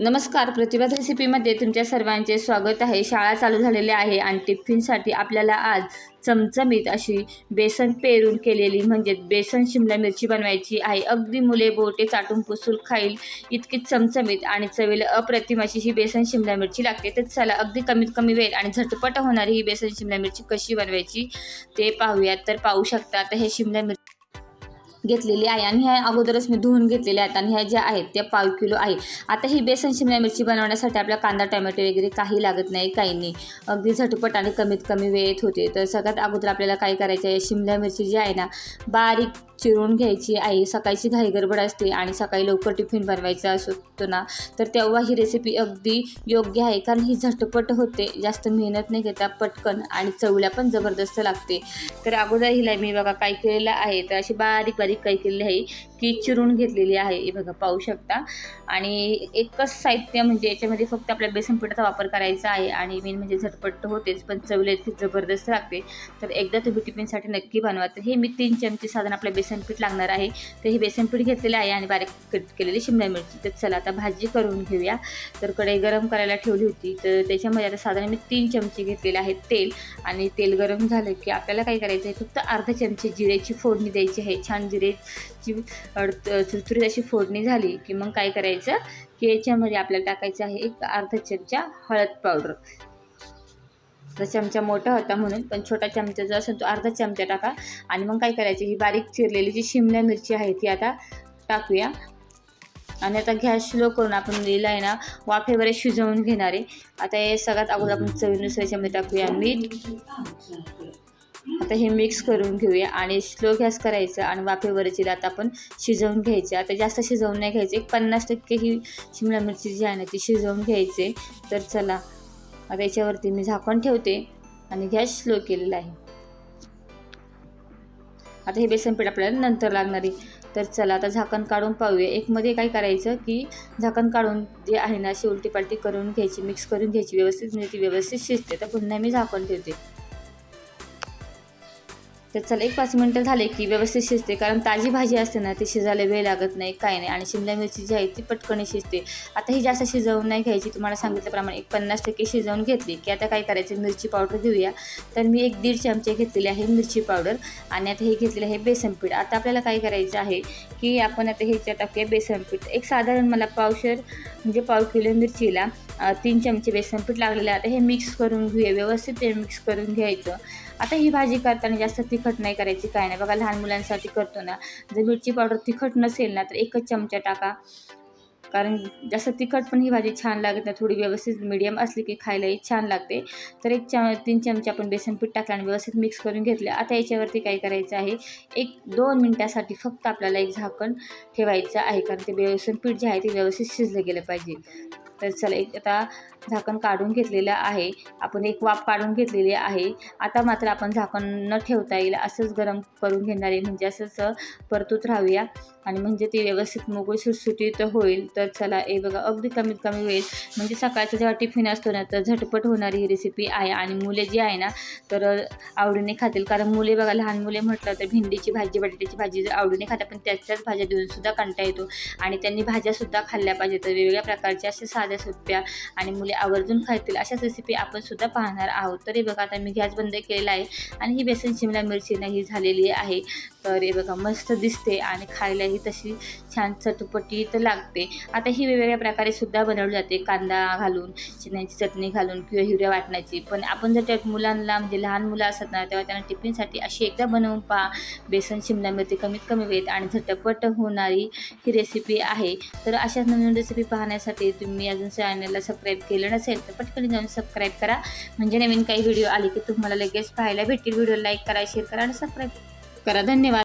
नमस्कार प्रतिभात रेसिपीमध्ये तुमच्या सर्वांचे स्वागत आहे. शाळा चालू झालेली आहे आणि टिफिनसाठी आपल्याला आज चमचमीत अशी बेसन पेरून केलेली म्हणजे बेसन शिमला मिरची बनवायची आहे. अगदी मुले बोटे चाटून पुसून खाईल इतकी चमचमीत आणि चवीला अप्रतिम अशी ही बेसन शिमला मिरची लागते. तर चला अगदी कमीत कमी वेळ आणि झटपट होणारी ही बेसन शिमला मिरची कशी बनवायची ते पाहूयात. तर पाहू शकता आता हे शिमला मिरची घेतलेली आहे आणि ह्या अगोदरच मी धुवून घेतलेल्या आहेत आणि ह्या ज्या आहेत त्या पाव किलो आहे. आता ही बेसन शिमला मिरची बनवण्यासाठी आपला कांदा टोमॅटो वगैरे काही लागत नाही काही नाही. अगदी झटपट आणि कमीत कमी वेळेत होते. तर सगळ्यात अगोदर आपल्याला काय करायचं आहे शिमला मिरची जी आहे ना बारीक चिरून घ्यायची आहे. सकाळची घाई गडबड असते आणि सकाळी लवकर टिफिन बनवायचा असतो ना तर तेव्हा ही रेसिपी अगदी योग्य आहे. कारण ही झटपट होते जास्त मेहनत नाही घेता पटकन आणि चवल्या पण जबरदस्त लागते. तर अगोदर हिला मी बघा काय केलेलं आहे तर अशी बारीक बारीक काय केलेली आहे की चिरून घेतलेली आहे. हे बघा पाहू शकता. आणि एकच साहित्य म्हणजे याच्यामध्ये फक्त आपल्या बेसन पिठाचा वापर करायचा आहे आणि मेन म्हणजे झटपट होतेच पण चवले इतकी जबरदस्त लागते. तर एकदा तुम्ही टिफिनसाठी नक्की बनवा. तर हे मी तीन चमचे साधारण आपलं बेसनपीठ लागणार आहे. तर हे बेसनपीठ घेतलेले घेतलेलं आहे आणि बारीक कट केलेली शिमला मिरची. तर चला आता भाजी करून घेऊया. तर कढई गरम करायला ठेवली होती. तर त्याच्यामध्ये आता साधारण मी तीन चमचे घेतलेले आहेत तेल. आणि तेल गरम झालं की आपल्याला काय करायचं आहे? फक्त अर्धा चमचे जिरेची फोडणी द्यायची आहे. छान जिरेची चुरचुरीत अशी फोडणी झाली की मग काय करायचं की याच्यामध्ये आपल्याला टाकायचं आहे एक अर्धा चमचा हळद पावडर. तर चमचा मोठा होता म्हणून पण छोटा चमचा जो असेल तो अर्धा चमचा टाका. आणि मग काय करायचं ही बारीक चिरलेली जी शिमला मिरची आहे ती आता टाकूया. आणि आता गॅस स्लो करून आपण लिहिलं आहे ना वाफेवर शिजवून घेणार आहे. आता हे सगळ्यात अगोदर आपण चवीनुसार याच्यामध्ये टाकूया मीठ. आता हे मिक्स करून घेऊया आणि स्लो गॅस करायचं आणि वाफेवरची आता आपण शिजवून घ्यायचे. आता जास्त शिजवून नाही घ्यायचे. एक पन्नास टक्के ही शिमला मिरची जी आहे ना ती शिजवून घ्यायचे. तर चला आता याच्यावरती मी झाकण ठेवते आणि गॅस स्लो केलेला आहे. आता हे बेसन पीठ आपल्याला नंतर लागणार आहे. तर चला आता झाकण काढून पाहूया. एकमध्ये काय करायचं की झाकण काढून जे आहे ना अशी उलटी पालटी करून घ्यायची मिक्स करून घ्यायची व्यवस्थित म्हणजे ती व्यवस्थित शिजते. तर पुन्हा मी झाकण ठेवते. तर चला एक पाच मिनटं झाले की व्यवस्थित शिजते कारण ताजी भाजी असते ना ती शिजायला वेळ लागत नाही काय नाही. आणि शिमला मिरची जी आहे ती पटकन शिजते. आता ही जास्त शिजवून नाही घ्यायची तुम्हाला सांगितल्याप्रमाणे एक पन्नास टक्के शिजवून घेतली की आता काय करायचं मिरची पावडर घेऊया. तर मी एक दीड चमचे घेतलेले आहे मिरची पावडर आणि आता हे घेतलेलं आहे बेसन पीठ. आता आपल्याला काय करायचं आहे की आपण आता ह्याच्यात टाकूया बेसन पीठ. एक साधारण मला पावशर म्हणजे पाव किलो मिरचीला तीन चमचे बेसन पीठ लागलेलं आता हे मिक्स करून घेऊया व्यवस्थित ते मिक्स करून घ्यायचं. आता ही भाजी करताना जास्त तिखट नाही करायची काय नाही. बघा लहान मुलांसाठी करतो ना. जर मिरची पावडर तिखट नसेल ना तर एकच चमचा टाका. कारण जास्त तिखट पण ही भाजी छान लागत नाही. थोडी व्यवस्थित मिडियम असली की खायलाही छान लागते. तर एक चम तीन चमचे आपण बेसन पीठ टाकलं आणि व्यवस्थित मिक्स करून घेतले. आता याच्यावरती काय करायचं आहे? एक दोन मिनटासाठी फक्त आपल्याला एक झाकण ठेवायचं आहे. कारण ते बेसन पीठ जे आहे ते व्यवस्थित शिजलं गेलं पाहिजे. तर चला एक आता झाकण काढून घेतलेलं आहे. आपण एक वाफ काढून घेतलेली आहे. आता मात्र आपण झाकण न ठेवता येईल असंच गरम करून घेणार आहे. म्हणजे असंच परतूत राहूया. आणि म्हणजे ते व्यवस्थित मोकळी सुटसुटीत होईल. तर चला हे बघा अगदी कमीत कमी वेळ. म्हणजे सकाळचा जेव्हा टिफिन असतो ना तर झटपट होणारी ही रेसिपी आहे. आणि मुले जी आहे ना तर आवडीने खातील. कारण मुले बघा लहान मुले म्हटलं तर भेंडीची भाजी बटाट्याची भाजी जर आवडीने खातात पण त्याच्याच भाज्या देऊन सुद्धा कंटा येतो. आणि त्यांनी भाज्यासुद्धा खाल्ल्या पाहिजेत. तर वेगवेगळ्या असे साधे साध्या सोप्या आणि मुले आवर्जून खातील अशाच रेसिपी आपण सुद्धा पाहणार आहोत. तरी बघा आता मी गॅस बंद केलेला आहे आणि ही बेसन शिमला मिरची नाही झालेली आहे. तर हे बघा मस्त दिसते आणि खायलाही तशी छान चटपटीत लागते. आता ही वेगवेगळ्या प्रकारे सुद्धा बनवली जाते कांदा घालून चिन्याची चटणी घालून किंवा हिरव्या वाटण्याची. पण आपण जर त्या मुलांना म्हणजे लहान मुलं असतात ना तेव्हा त्यांना टिफिनसाठी अशी एकदा बनवून पहा. बेसन शिमला मिरची कमीत कमी वेळेत आणि झटपट होणारी ही रेसिपी आहे. तर अशाच नवीन रेसिपी पाहण्यासाठी तुम्ही अजून चॅनलला सबस्क्राईब केलं नसेल तर पटकन जाऊन सबस्क्राईब करा. म्हणजे नवीन काही व्हिडिओ आले की तुम्हाला लगेच पाहायला भेटतील व्हिडिओ लाईक करा शेअर करा आणि सबस्क्राईब करा. धन्यवाद.